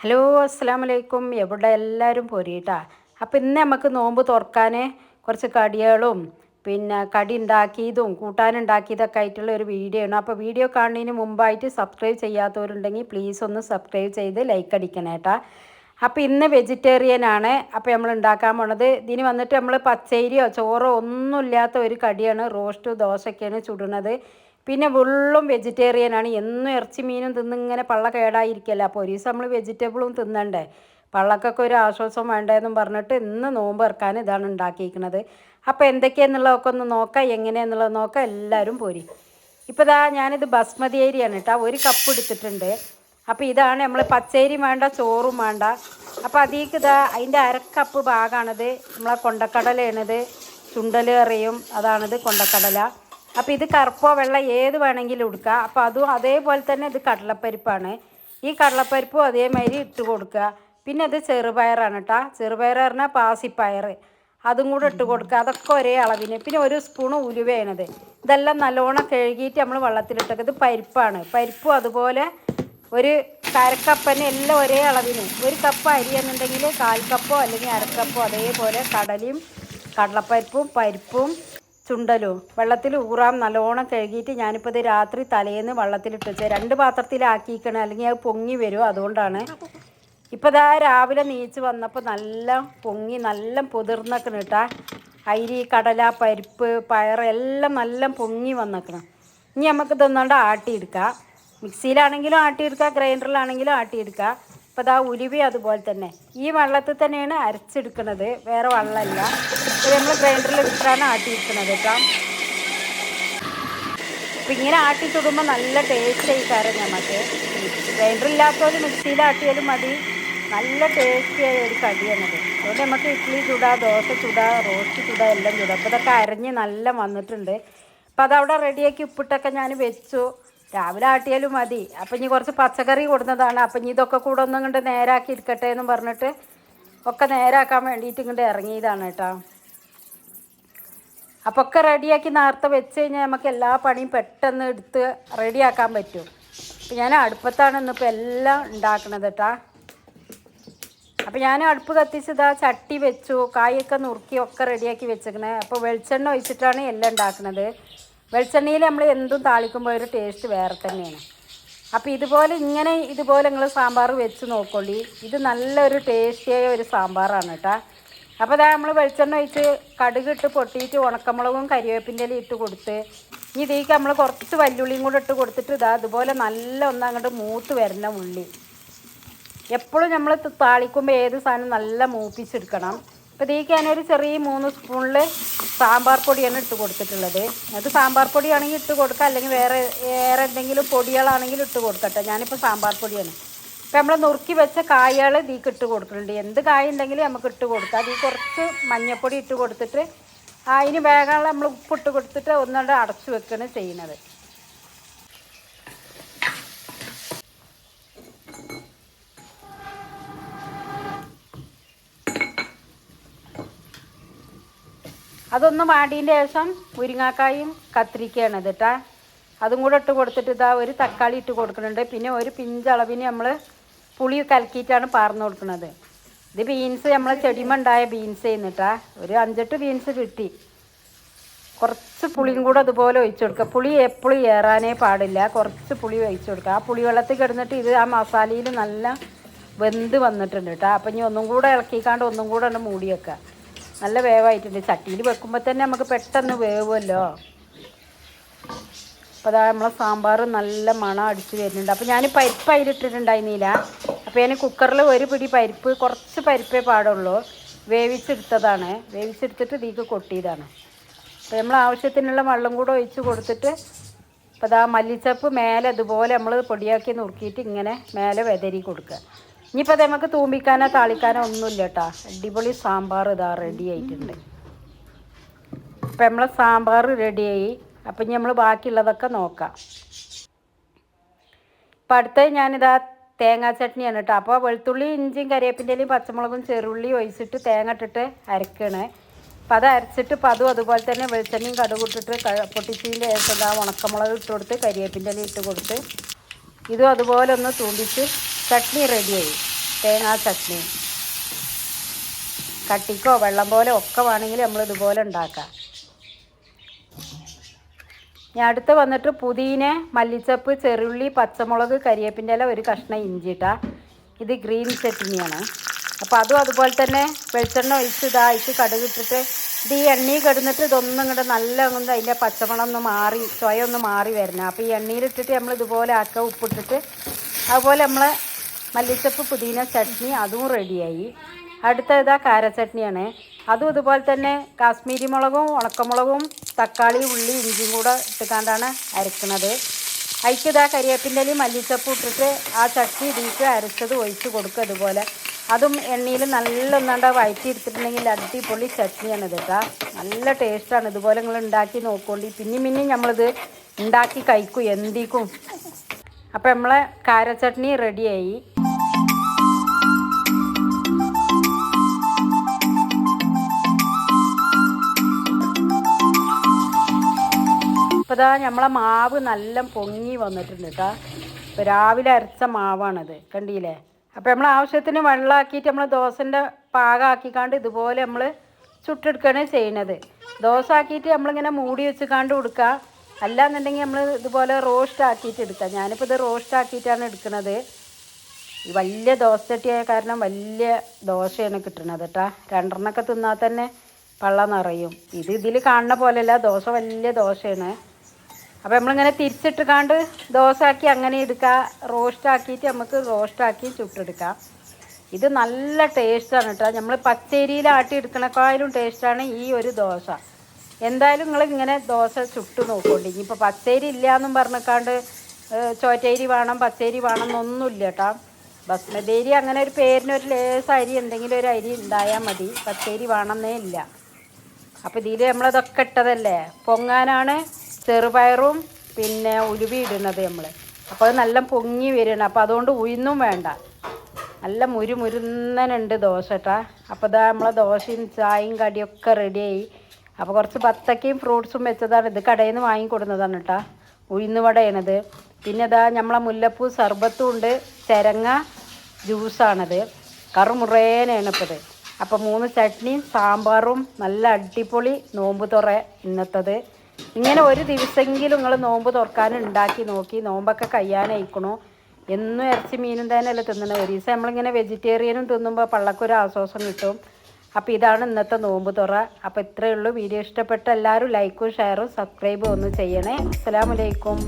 Hello അസ്സാം വലൈക്കും എവിടെ എല്ലാവരും പോരീട്ടാ? അപ്പോൾ ഇന്ന് നമുക്ക് നോമ്പ് തുറക്കാൻ കുറച്ച് കടികളും പിന്നെ കടി ഉണ്ടാക്കിയതും കൂട്ടാനുണ്ടാക്കിയതൊക്കെ ആയിട്ടുള്ള ഒരു വീഡിയോ ആണ്. അപ്പോൾ വീഡിയോ കാണുന്നതിന് മുമ്പായിട്ട് സബ്സ്ക്രൈബ് ചെയ്യാത്തവരുണ്ടെങ്കിൽ പ്ലീസ് ഒന്ന് സബ്സ്ക്രൈബ് ചെയ്ത് ലൈക്ക് അടിക്കണം കേട്ടാ അപ്പോൾ ഇന്ന് വെജിറ്റേറിയൻ ആണ്. അപ്പോൾ നമ്മൾ ഉണ്ടാക്കാൻ പോണത് ഇതിന് വന്നിട്ട് നമ്മൾ പച്ചരിയോ ചോറോ ഒന്നുമില്ലാത്ത ഒരു കടിയാണ്. റോസ്റ്റ് ദോശയൊക്കെയാണ് ചുടുന്നത്. പിന്നെ ഫുള്ളും വെജിറ്റേറിയനാണ് എന്നും ഇറച്ചി മീനും തിന്നിങ്ങനെ പള്ള കേടായിരിക്കല്ല? അപ്പോൾ ഒരു ദിവസം നമ്മൾ വെജിറ്റബിളും തിന്നണ്ടേ? പള്ളക്കൊക്കെ ഒരു ആശ്വാസം വേണ്ടതെന്നും പറഞ്ഞിട്ട് ഇന്ന് നോമ്പ് ഇറക്കാൻ ഇതാണ് ഉണ്ടാക്കിയിരിക്കുന്നത്. അപ്പോൾ എന്തൊക്കെയാണെന്നുള്ളതൊക്കെ ഒന്ന് നോക്കാം. എങ്ങനെയാണെന്നുള്ളത് നോക്കാം. എല്ലാവരും പോരി. ഇപ്പോൾ ഇതാ ഞാനിത് ബസ്മതി അരിയാണ് കേട്ടോ. ഒരു കപ്പ് എടുത്തിട്ടുണ്ട്. അപ്പോൾ ഇതാണ് നമ്മൾ പച്ചരി വേണ്ട ചോറും വേണ്ട. അപ്പോൾ അതിലേക്ക് ഇതാ അതിന്റെ അരക്കപ്പ് ഭാഗമാണിത് നമ്മളെ കൊണ്ടക്കടലയാണിത്. ചുണ്ടൽ കറിയും അതാണിത് കൊണ്ടക്കടല. അപ്പോൾ ഇത് കറുപ്പോ വെള്ള ഏത് വേണമെങ്കിലും എടുക്കുക അപ്പോൾ അതും അതേപോലെ തന്നെ ഇത് കടലപ്പരിപ്പാണ്. ഈ കടലപ്പരിപ്പും അതേമാതിരി ഇട്ട് കൊടുക്കുക. പിന്നെ ഇത് ചെറുപയറാണ് കേട്ടോ ചെറുപയർ പറഞ്ഞാൽ പാസിപ്പയർ അതും കൂടെ ഇട്ട് കൊടുക്കുക. അതൊക്കെ ഒരേ അളവിന്. പിന്നെ ഒരു സ്പൂണ് ഉലുവേണത് ഇതെല്ലാം നല്ലോണം കഴുകിയിട്ട് നമ്മൾ വെള്ളത്തിലിട്ടൊക്കെ. ഇത് പരിപ്പാണ്. പരിപ്പും അതുപോലെ ഒരു കരക്കപ്പന് എല്ലാം ഒരേ അളവിന്. ഒരു കപ്പ് അരി എന്നുണ്ടെങ്കിൽ കാൽ കപ്പോ അല്ലെങ്കിൽ അരക്കപ്പോ അതേപോലെ കടലയും കടലപ്പരിപ്പും പരിപ്പും ചുണ്ടലും വെള്ളത്തിൽ ഊറാം നല്ലോണം കഴുകിയിട്ട് ഞാനിപ്പോൾ ഇത് രാത്രി തലേന്ന് വെള്ളത്തിലിട്ട് വെച്ചാൽ രണ്ട് പാത്രത്തിലാക്കിയിരിക്കണം. അല്ലെങ്കിൽ അത് പൊങ്ങി വരും അതുകൊണ്ടാണ്. ഇപ്പോൾ ഇതാ രാവിലെ നീച്ച് വന്നപ്പോൾ നല്ല പൊങ്ങി നല്ല പൊതിർന്നക്കണം കേട്ടാ അരി കടല പരിപ്പ് പയർ എല്ലാം നല്ല പൊങ്ങി വന്നേക്കണം. ഇനി നമുക്ക് ഇതൊന്നുകൊണ്ട് ആട്ടിയെടുക്കാം. മിക്സിയിലാണെങ്കിലും ആട്ടിയെടുക്കാം ഗ്രൈൻഡറിലാണെങ്കിലും ആട്ടിയെടുക്കുക ഇപ്പോൾ ഇതാ ഉലുവി അതുപോലെ തന്നെ. ഈ വെള്ളത്തിൽ തന്നെയാണ് അരച്ചെടുക്കുന്നത് വേറെ വെള്ളമല്ല. ഇത് നമ്മൾ ഗ്രൈൻഡറിൽ ഇട്ടിട്ടാണ് ആട്ടിയിരിക്കുന്നത് കേട്ടോ. അപ്പം ഇങ്ങനെ ആട്ടി തൊടുമ്പോൾ നല്ല ടേസ്റ്റ് ആയിക്കാരം നമുക്ക് മിക്സിയിൽ ആട്ടിയാലും മതി. നല്ല ടേസ്റ്റിയായ ഒരു കടിയാണത്. അതുകൊണ്ട് നമുക്ക് ഇഡ്ഡലി ചുടാ ദോശ ചുടാ റോസ്റ്റ് ചുടാ എല്ലാം ചുടാം. അപ്പോൾ ഇതൊക്കെ അരഞ്ഞ് നല്ല വന്നിട്ടുണ്ട്. അപ്പോൾ അതവിടെ റെഡിയാക്കി ഉപ്പിട്ടൊക്കെ ഞാൻ വെച്ചു. രാവിലെ ആട്ടിയാലും മതി. അപ്പം ഇനി കുറച്ച് പച്ചക്കറി കൊടുന്നതാണ്. അപ്പം ഇനി ഇതൊക്കെ കൂടെ ഒന്നും ഇങ്ങോട്ട് നേരാക്കി ഇരിക്കട്ടെ എന്ന് പറഞ്ഞിട്ട് ഒക്കെ നേരാക്കാൻ വേണ്ടിയിട്ട് ഇങ്ങോട്ട് ഇറങ്ങിയതാണ് കേട്ടോ. അപ്പോൾ ഒക്കെ റെഡിയാക്കി നേരത്തെ വെച്ച് കഴിഞ്ഞാൽ നമുക്ക് എല്ലാ പണിയും പെട്ടെന്ന് എടുത്ത് റെഡിയാക്കാൻ പറ്റും. അപ്പം ഞാൻ അടുപ്പത്താണ് ഇന്നിപ്പോൾ എല്ലാം ഉണ്ടാക്കണത് കേട്ടാ. അപ്പം ഞാൻ അടുപ്പ് കത്തിച്ചതാ ചട്ടി വെച്ചു കായൊക്കെ നുറുക്കി ഒക്കെ റെഡിയാക്കി വെച്ചേക്കണേ. അപ്പോൾ വെളിച്ചെണ്ണ ഒഴിച്ചിട്ടാണ് എല്ലാം ഉണ്ടാക്കുന്നത് വെളിച്ചെണ്ണയിൽ നമ്മൾ എന്തും താളിക്കുമ്പോൾ ഒരു ടേസ്റ്റ് വേറെ തന്നെയാണ്. അപ്പോൾ ഇതുപോലെ ഇങ്ങനെ ഇതുപോലെ നിങ്ങൾ സാമ്പാർ വെച്ച് നോക്കൊള്ളി. ഇത് നല്ലൊരു ടേസ്റ്റിയായ ഒരു സാമ്പാറാണ് കേട്ടോ. അപ്പോൾ അതാ നമ്മൾ വെളിച്ചെണ്ണ ഒഴിച്ച് കടുകിട്ട് പൊട്ടിയിട്ട് ഉണക്കമുളകും കരിവേപ്പിന്റെ ഇല ഇട്ട് കൊടുത്ത് ഇനി ഇതിലേക്ക് നമ്മൾ കുറച്ച് വല്ലുള്ളിയും കൂടെ ഇട്ട് കൊടുത്തിട്ട് ഇതാ അതുപോലെ നല്ല ഒന്ന് അങ്ങോട്ട് മൂത്ത് വരുന്ന ഉള്ളി. എപ്പോഴും നമ്മൾ താളിക്കുമ്പോൾ ഏത് സാധനം നല്ല മൂപ്പിച്ചെടുക്കണം. അപ്പോൾ ഇതിലേക്ക് ഞാനൊരു ചെറിയ മൂന്ന് സ്പൂണിൽ സാമ്പാർ പൊടിയാണ് ഇട്ട് കൊടുത്തിട്ടുള്ളത്. അത് സാമ്പാർ പൊടിയാണെങ്കിൽ ഇട്ട് കൊടുക്കുക അല്ലെങ്കിൽ വേറെ വേറെ എന്തെങ്കിലും പൊടികളാണെങ്കിൽ ഇട്ട് കൊടുക്കട്ടെ. ഞാനിപ്പോൾ സാമ്പാർ പൊടിയാണ്. ഇപ്പം നമ്മൾ നുറുക്കി വെച്ച കായകൾ ഇതിലേക്ക് ഇട്ട് കൊടുക്കുന്നുണ്ട് എന്ത് കായ ഉണ്ടെങ്കിലും നമുക്ക് ഇട്ട് കൊടുക്കാം. അതിൽ കുറച്ച് മഞ്ഞൾപ്പൊടി ഇട്ട് കൊടുത്തിട്ട് അതിന് വേഗം നമ്മൾ ഉപ്പിട്ട് കൊടുത്തിട്ട് ഒന്നുകൊണ്ട് അടച്ചു വെക്കുകയാണ് ചെയ്യുന്നത്. അതൊന്ന് വാടിയതിന്റെ ശേഷം മുരിങ്ങാക്കായും കത്തിരിക്കയാണ് ഇത് കേട്ടാ അതും കൂടെ ഇട്ട് കൊടുത്തിട്ട് ഇതാ ഒരു തക്കാളി ഇട്ട് കൊടുക്കുന്നുണ്ട്. പിന്നെ ഒരു പിഞ്ചളവിന് നമ്മൾ പുളി കലക്കിയിട്ടാണ് പാർന്ന് കൊടുക്കുന്നത്. ഇത് ബീൻസ് നമ്മൾ ചെടിമുണ്ടായ ബീൻസ് ചെയ്യുന്നിട്ടാ ഒരു അഞ്ചെട്ട് ബീൻസ് കിട്ടി. കുറച്ച് പുളിയും കൂടെ അതുപോലെ ഒഴിച്ചു കൊടുക്കുക. പുളി എപ്പോഴും ഏറാനേ പാടില്ല. കുറച്ച് പുളി ഒഴിച്ചു കൊടുക്കുക. ആ പുളി വെള്ളത്തിൽ കിടന്നിട്ട് ഇത് ആ മസാലയിൽ നല്ല വെന്ത് വന്നിട്ടുണ്ട് കേട്ടോ അപ്പം ഇനി ഒന്നും കൂടെ ഇളക്കിക്കാണ്ട് ഒന്നും കൂടെ ഒന്ന് മൂടി വെക്കുക. നല്ല വേവായിട്ടുണ്ട്. ചട്ടിയിൽ വെക്കുമ്പോൾ തന്നെ നമുക്ക് പെട്ടെന്ന് വേവുമല്ലോ. അപ്പോൾ അതാ നമ്മളെ സാമ്പാർ നല്ല മണം അടിച്ച് വരുന്നുണ്ട്. അപ്പോൾ ഞാൻ പരിപ്പ് അതിലിട്ടിട്ടുണ്ടായിരുന്നില്ല അപ്പോൾ ഞാൻ കുക്കറിൽ ഒരു പിടി പരിപ്പ് കുറച്ച് പരിപ്പേ പാടുള്ളൂ. വേവിച്ചെടുത്തതാണ്. വേവിച്ചെടുത്തിട്ട് ഇതിലേക്ക് കൊട്ടിയതാണ്. അപ്പോൾ നമ്മൾ ആവശ്യത്തിനുള്ള വെള്ളം കൂടെ ഒഴിച്ച് കൊടുത്തിട്ട് അപ്പോൾ അതാ മല്ലിച്ചപ്പ് മേലെ ഇതുപോലെ നമ്മൾ പൊടിയാക്കി നുറുക്കിയിട്ട് ഇങ്ങനെ മേലെ വെതരി കൊടുക്കുക. ഇനിയിപ്പോൾ അത് നമുക്ക് തൂമ്പിക്കാനോ താളിക്കാനോ ഒന്നുമില്ല കേട്ടോ അടിപൊളി സാമ്പാർ ഇതാ റെഡി ആയിട്ടുണ്ട്. ഇപ്പം നമ്മളെ സാമ്പാർ റെഡിയായി അപ്പം ഇനി നമ്മൾ ബാക്കിയുള്ളതൊക്കെ നോക്കാം. ഇപ്പം അടുത്തത് ഞാനിതാ തേങ്ങാ ചട്നിയാണ് കേട്ടോ. അപ്പോൾ വെളുത്തുള്ളി ഇഞ്ചിയും കരിവേപ്പിന്റെയും പച്ചമുളകും ചെറുള്ളി ഒഴിച്ചിട്ട് തേങ്ങ ഇട്ടിട്ട് അരക്കണേ. അപ്പം അത് അരച്ചിട്ട് ഇപ്പം അതും അതുപോലെ തന്നെ വെളിച്ചെണ്ണയും കടുകൂട്ടിട്ട് പൊട്ടിച്ചതിന്റെ ശേഷം ഉണക്കമുളക് ഇട്ട് കൊടുത്ത് കരിവേപ്പിന്റെ ഇട്ട് കൊടുത്ത് ഇതും അതുപോലെ ഒന്ന് തൂമ്പിച്ച് ചട്നി റെഡിയായി തേങ്ങാ ചട്നി. കട്ടിക്കോ വെള്ളം പോലെ ഒക്കെ വേണമെങ്കിൽ നമ്മൾ ഇതുപോലെ ഉണ്ടാക്കാം. ഞാൻ അടുത്ത് വന്നിട്ട് പുതിന മല്ലിച്ചപ്പ് ചെറുള്ളി പച്ചമുളക് കരിയേപ്പിന്റെ ഇല ഒരു കഷ്ണം ഇഞ്ചിട്ടാ ഇത് ഗ്രീൻ ചട്നിയാണ്. അപ്പോൾ അതും അതുപോലെ തന്നെ വെളിച്ചെണ്ണ ഒഴിച്ച് ഇതായിട്ട് കടുകിട്ടിട്ട് ഇത് ഈ എണ്ണയിൽ കിടന്നിട്ട് ഇതൊന്നും ഇങ്ങോട്ട് നല്ല ഒന്ന് അതിന്റെ പച്ചമണം ഒന്ന് മാറി ചൊയ ഒന്ന് മാറി വരണം. അപ്പോൾ ഈ എണ്ണയിലിട്ടിട്ട് നമ്മൾ ഇതുപോലെ ആക്കുക ഉപ്പിട്ടിട്ട് അതുപോലെ നമ്മൾ മല്ലിച്ചപ്പ് പുതിന ചട്നി അതും റെഡിയായി അടുത്ത ഇതാ കാര ചട്നിയാണ് അതും ഇതുപോലെ തന്നെ കാശ്മീരി മുളകും ഉണക്കമുളകും തക്കാളി ഉള്ളി ഇഞ്ചിയും കൂടെ ഇട്ടുകൊണ്ടാണ് അരക്കുന്നത്. അതിക്ക് ഇതാ കരിയേപ്പിന്റെ മല്ലിച്ചപ്പ് ഇട്ടിട്ട് ആ ചട്നി ഇതിലേക്ക് അരച്ചത് ഒഴിച്ച് കൊടുക്കുക ഇതുപോലെ. അതും എണ്ണയിൽ നല്ല ഒന്നാണ്ട് വഴറ്റി എടുത്തിട്ടുണ്ടെങ്കിൽ അടിപൊളി ചട്നിയാണ് ഇത് കേട്ടോ. നല്ല ടേസ്റ്റാണ് ഇതുപോലെ നിങ്ങൾ ഉണ്ടാക്കി നോക്കോണ്ടി. പിന്നെയും പിന്നെയും നമ്മളിത് ഉണ്ടാക്കി കഴിക്കും. എന്തിക്കും. അപ്പം നമ്മളെ കാരച്ചട്നി ചട്നി റെഡിയായി. ഇപ്പോൾ ഇതാ നമ്മളെ മാവ് നല്ല പൊങ്ങി വന്നിട്ടുണ്ട് കേട്ടോ ഇപ്പോൾ രാവിലെ അരച്ച മാവാണത് കണ്ടില്ലേ? അപ്പോൾ നമ്മൾ ആവശ്യത്തിന് വെള്ളമാക്കിയിട്ട് നമ്മൾ ദോശന്റെ പാകമാക്കിക്കാണ്ട് ഇതുപോലെ നമ്മൾ ചുട്ടെടുക്കുകയാണ് ചെയ്യുന്നത് ദോശ ആക്കിയിട്ട് നമ്മളിങ്ങനെ മൂടി വെച്ച് കൊടുക്കുക അല്ലാന്നുണ്ടെങ്കിൽ നമ്മൾ ഇതുപോലെ റോസ്റ്റ് ആക്കിയിട്ട് എടുക്കാം. ഞാനിപ്പോൾ ഇത് റോസ്റ്റ് ആക്കിയിട്ടാണ് എടുക്കുന്നത്. ഈ വലിയ ദോശ ചട്ടിയായ കാരണം വലിയ ദോശയാണ് കിട്ടുന്നത് കേട്ടോ. രണ്ടെണ്ണമൊക്കെ തിന്നാൽ തന്നെ പള്ള നിറയും. ഇത് ഇതിൽ കാണുന്ന പോലെയല്ല ദോശ വലിയ ദോശയാണ്. അപ്പോൾ നമ്മളിങ്ങനെ തിരിച്ചിട്ടുകാണ്ട് ദോശ ആക്കി അങ്ങനെ എടുക്കുക റോസ്റ്റ് ആക്കിയിട്ട് നമുക്ക് റോസ്റ്റ് ആക്കി ചുട്ടെടുക്കാം. ഇത് നല്ല ടേസ്റ്റാണ് കേട്ടോ. നമ്മൾ പച്ചരിയിലാട്ടി എടുക്കണക്കാളും ടേസ്റ്റാണ് ഈ ഒരു ദോശ. എന്തായാലും നിങ്ങൾ ഇങ്ങനെ ദോശ ചുട്ട് നോക്കോണ്ടി. ഇനിയിപ്പോൾ പച്ചരി ഇല്ല എന്നും പറഞ്ഞിക്കാണ്ട് ചോറ്റരി വേണം പച്ചരി വേണം എന്നൊന്നുമില്ല കേട്ടോ ബസ്മതി അങ്ങനെ ഒരു പേരിന് ഒരു ലേസ് അരി എന്തെങ്കിലും ഒരു അരി ഉണ്ടായാൽ മതി. പച്ചരി വേണമെന്നേ ഇല്ല. അപ്പോൾ ഇതിൽ നമ്മളതൊക്കെ ഇട്ടതല്ലേ? പൊങ്ങാനാണ് ചെറുപയറും പിന്നെ ഉരുവി ഇടുന്നത് നമ്മൾ അപ്പോൾ അത് നല്ല പൊങ്ങി വരണം. അപ്പോൾ അതുകൊണ്ട് ഉഴുന്നും വേണ്ട. നല്ല മുരുമുരുന്നനുണ്ട് ദോശ കേട്ടാ അപ്പോൾ ഇതാ നമ്മളെ ദോശയും ചായയും കടിയൊക്കെ റെഡിയായി അപ്പോൾ കുറച്ച് ബത്തക്കയും ഫ്രൂട്ട്സും വെച്ചതാണ്. ഇത് കടയിൽ നിന്ന് വാങ്ങിക്കൊടുന്നതാണ് കേട്ടോ ഉഴുന്ന് വടയാണിത്. പിന്നെ ഇതാ നമ്മളെ മുല്ലപ്പൂ സർബത്തും ഉണ്ട്. ചിരങ്ങ ജ്യൂസാണത്. കറുമുറേനാണ് ഇപ്പോൾ അപ്പോൾ മൂന്ന് ചട്നിയും സാമ്പാറും നല്ല അടിപൊളി നോമ്പ് തുറ ഇന്നത്തത്. ഇങ്ങനെ ഒരു ദിവസമെങ്കിലും നിങ്ങൾ നോമ്പ് തുറക്കാൻ ഉണ്ടാക്കി നോക്കി നോമ്പൊക്കെ കഴിയാനയക്കണു. എന്നും ഇറച്ചി മീനും തന്നെയല്ലേ തിന്നണത് ഒരു ദിവസം നമ്മളിങ്ങനെ വെജിറ്റേറിയനും തിന്നുമ്പോൾ പള്ളക്കൊരു ആശ്വാസം കിട്ടും. അപ്പോൾ ഇതാണ് ഇന്നത്തെ നോമ്പ് തുറ. അപ്പോൾ ഇത്രയേ ഉള്ളൂ. വീഡിയോ ഇഷ്ടപ്പെട്ട എല്ലാവരും ലൈക്കും ഷെയറും സബ്സ്ക്രൈബും ഒന്ന് ചെയ്യണേ. അസ്സലാമലൈക്കും